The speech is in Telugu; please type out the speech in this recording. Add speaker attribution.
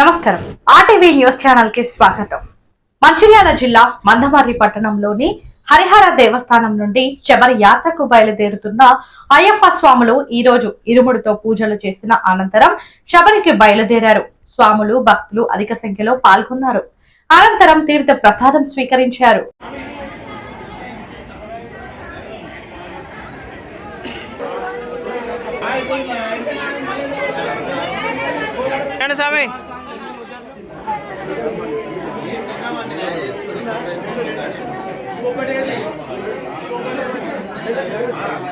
Speaker 1: నమస్కారం. ఆర్టీవీ న్యూస్ ఛానల్కి స్వాగతం. మంచిర్యాల జిల్లా మందమర్రి పట్టణంలోని హరిహర దేవస్థానం నుండి శబరి యాత్రకు బయలుదేరుతున్న అయ్యప్ప స్వాములు ఈ రోజు ఇరుముడితో పూజలు చేసిన అనంతరం శబరికి బయలుదేరారు. స్వాములు భక్తులు అధిక సంఖ్యలో పాల్గొన్నారు. అనంతరం తీర్థ ప్రసాదం స్వీకరించారు.
Speaker 2: స్వామి? స్వామి